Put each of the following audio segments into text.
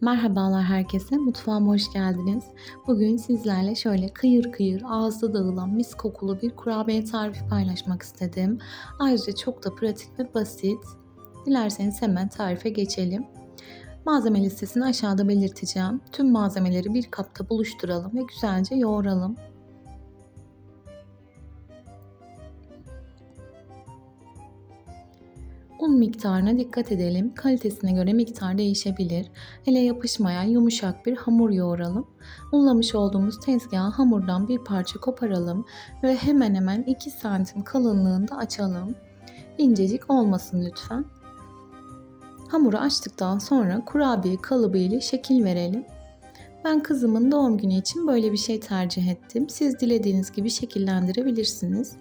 Merhabalar herkese, mutfağıma hoş geldiniz. Bugün sizlerle şöyle kıyır kıyır ağızda dağılan mis kokulu bir kurabiye tarifi paylaşmak istedim. Ayrıca çok da pratik ve basit. Dilerseniz hemen tarife geçelim. Malzeme listesini aşağıda belirteceğim. Tüm malzemeleri bir kapta buluşturalım ve güzelce yoğuralım. Un miktarına dikkat edelim. Kalitesine göre miktar değişebilir. Ele yapışmayan yumuşak bir hamur yoğuralım. Unlamış olduğumuz tezgaha hamurdan bir parça koparalım ve hemen hemen 2 santim kalınlığında açalım. İncecik olmasın lütfen. Hamuru açtıktan sonra kurabiye kalıbı ile şekil verelim. Ben kızımın doğum günü için böyle bir şey tercih ettim. Siz dilediğiniz gibi şekillendirebilirsiniz.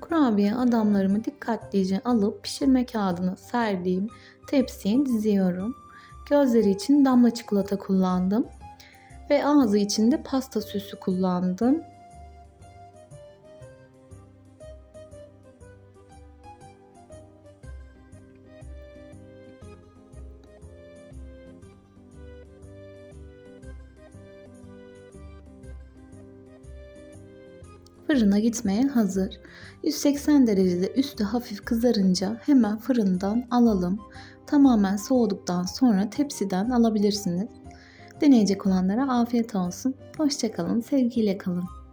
Kurabiye adamlarımı dikkatlice alıp pişirme kağıdına serdiğim tepsiye diziyorum. Gözleri için damla çikolata kullandım ve ağzı için de pasta süsü kullandım. Fırına gitmeye hazır. 180 derecede üstü hafif kızarınca hemen fırından alalım. Tamamen soğuduktan sonra tepsiden alabilirsiniz. Deneyecek olanlara afiyet olsun. Hoşçakalın, sevgiyle kalın.